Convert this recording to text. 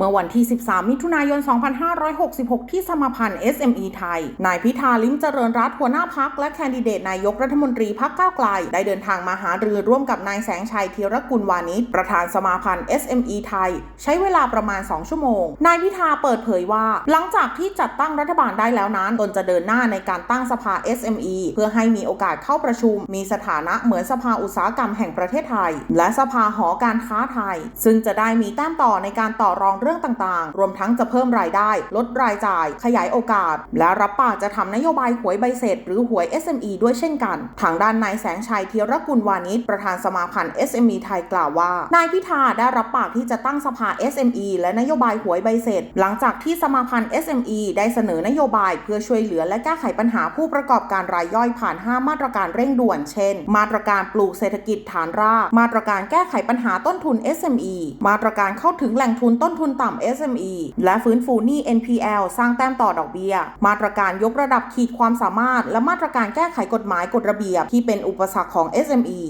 เมื่อวันที่ 13 มิถุนายน 2566 ที่สมาพันธ์ SME ไทย นายพิธาลิ้มเจริญรัตน์หัวหน้าพักและแคนดิเดตนายกรัฐมนตรีพักก้าวไกล ได้เดินทางมาหารือร่วมกับนายแสงชัยธีรกุลวานิชประธานสมาพันธ์ SME ไทย ใช้เวลาประมาณ 2 ชั่วโมง นายพิธาเปิดเผยว่า หลังจากที่จัดตั้งรัฐบาลได้แล้วนั้นตนจะเดินหน้าในการตั้งสภา SME เพื่อให้มีโอกาสเข้าประชุม มีสถานะเหมือนสภาอุตสาหกรรมแห่งประเทศไทย และสภาหอการค้าไทย ซึ่งจะได้มีแต้มต่อในการต่อรองเรื่องต่างๆ รวมทั้งจะเพิ่มรายได้ ลดรายจ่าย ขยายโอกาส และรับปากจะทำนโยบายหวยใบเสร็จ หรือหวย SME ด้วยเช่นกัน ทางด้านนายแสงชัยเทียรกุลวานิชประธานสมาพันธ์ SME ไทยกล่าวว่า นายพิธาได้รับปากที่จะตั้งสภา SME และนโยบายหวยใบเสร็จ หลังจากที่สมาพันธ์ SME ได้เสนอนโยบายเพื่อช่วยเหลือและแก้ไขปัญหาผู้ประกอบการรายย่อยผ่าน 5 มาตรการเร่งด่วน เช่น มาตรการปลูกเศรษฐกิจฐานราก มาตรการแก้ไขปัญหาต้นทุน SME มาตรการเข้าถึงแหล่งทุนต้นทุนต่ำ SME และฟื้นฟูหนี้ NPL สร้างแต้มต่อดอกเบี้ย มาตรการยกระดับขีดความสามารถ และมาตรการแก้ไขกฎหมายกฎระเบียบที่เป็นอุปสรรคของ SME